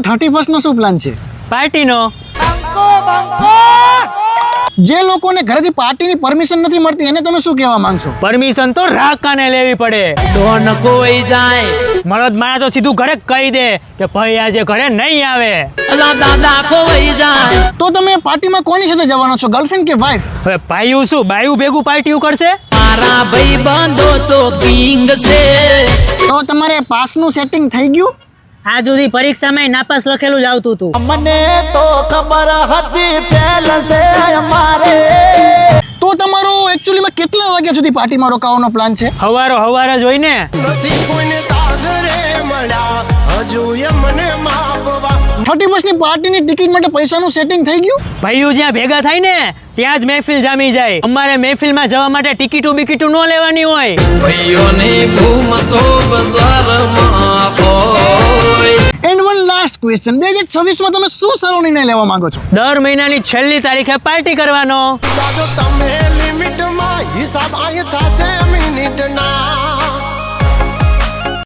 Thirty ફર્સ્ટનો શું plan છે? પાર્ટીનો. જે લોકોને ઘરેથી પાર્ટીની પરમિશન નથી મળતી એને તમે શું કહેવા માંગશો? પરમિશન તો રાકાને લેવી પડે. ડોન કોઈ જાય. મરદ માણા તો સીધું ઘરે કહી દે કે ભાઈ આજે ઘરે નહીં આવે. દાદા કોઈ જાય. તો તમે પાર્ટીમાં કોની સાથે જવાનો છો ગર્લફ્રેન્ડ કે વાઈફ હવે પાયું શું બાયું ભેગું પાર્ટીયું કરશે? મારા ભાઈ બંધો તો કિંગ છે. તો તમારે પાસનું સેટિંગ થઈ ગયું? આ જુદી પરીક્ષામાં નાપાસ લખેલું જ આવતું હતું. મને તો ખબર હતી છે અમારે. તો તમારો એકચ્યુઅલીમાં કેટલા વાગ્યા સુધી પાર્ટીમાં રોકાવાનો પ્લાન છે? હવારો હવારે જોઈને નથી કોઈને તાગરે મળ્યા. હજુ એ મને માપવા થર્ટી ફર્સ્ટની પાર્ટીની ટિકિટ માટે પૈસાનું સેટિંગ થઈ ગયું? ભાઈઓ જ્યાં ભેગા થાય ને ત્યાં જ મહેફિલ જામી જાય. અમારે મહેફિલમાં જવા માટે ટિકિટો બિકિટો ન લેવાની હોય. ભાઈઓની ભૂમ તો ક્વેશ્ચન બે હજાર છવ્વીસમાં તમે શું સારો નિર્ણય લેવા માંગો છો? દર મહિનાની છેલ્લી તારીખે પાર્ટી કરવાનો. તમે લિમિટમાં હિસાબ આય થશે મિનિટના